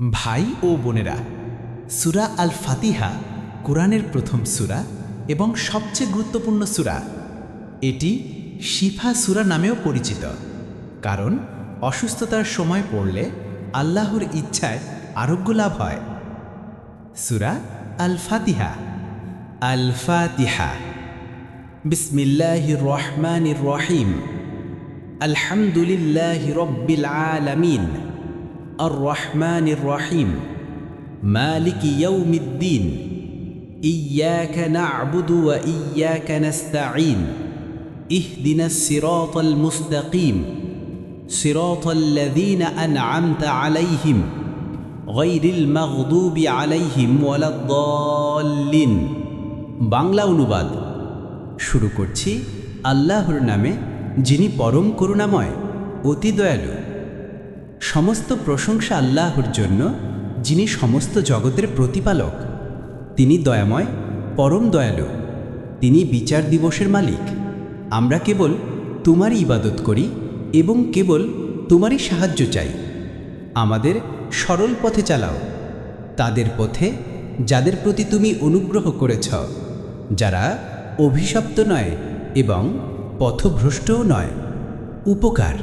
ভাই ও বোনেরা, সুরা আল ফাতিহা কোরআনের প্রথম সুরা এবং সবচেয়ে গুরুত্বপূর্ণ সুরা। এটি শিফা সুরা নামেও পরিচিত, কারণ অসুস্থতার সময় পড়লে আল্লাহর ইচ্ছায় আরোগ্য লাভ হয়। সুরা আল ফাতিহা আল ফাতিহা বিসমিল্লাহির রহমানির রহিম। আলহামদুলিল্লাহি রব্বিল আলামিন। আর রহমানির রহিম মালিক ইয়াউমিদ্দিন إياك نعبد وإياك نستعين اهدنا الصراط المستقيم صراط الذين أنعمت عليهم غير المغضوب عليهم ولا الضالين বাংলা অনুবাদ শুরু করছি আল্লাহর নামে যিনি পরম করুণাময় অতি দয়ালু সমস্ত প্রশংসা আল্লাহর জন্য, যিনি সমস্ত জগতের প্রতিপালক। তিনি দয়াময়, পরম দয়ালু। তিনি বিচার দিবসের মালিক। আমরা কেবল তোমারই ইবাদত করি এবং কেবল তোমারই সাহায্য চাই। আমাদের সরল পথে চালাও। তাদের পথে, যাদের প্রতি তুমি অনুগ্রহ করেছ, যারা অভিশপ্ত নয় এবং পথভ্রষ্টও নয়। উপকার,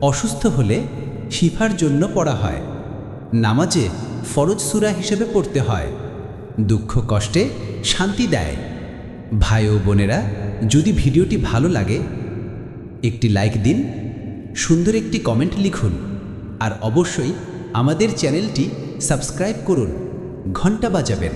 অসুস্থ হলে শিফার জন্য পড়া হয়। নামাজে ফরজ সুরা হিসেবে পড়তে হয়। দুঃখ, কষ্টে শান্তি দেয়। ভাই ও বোনেরা, যদি ভিডিওটি ভালো লাগে, একটি লাইক দিন, সুন্দর একটি কমেন্ট লিখুন, আর অবশ্যই আমাদের চ্যানেলটি সাবস্ক্রাইব করুন। ঘণ্টা বাজাবেন।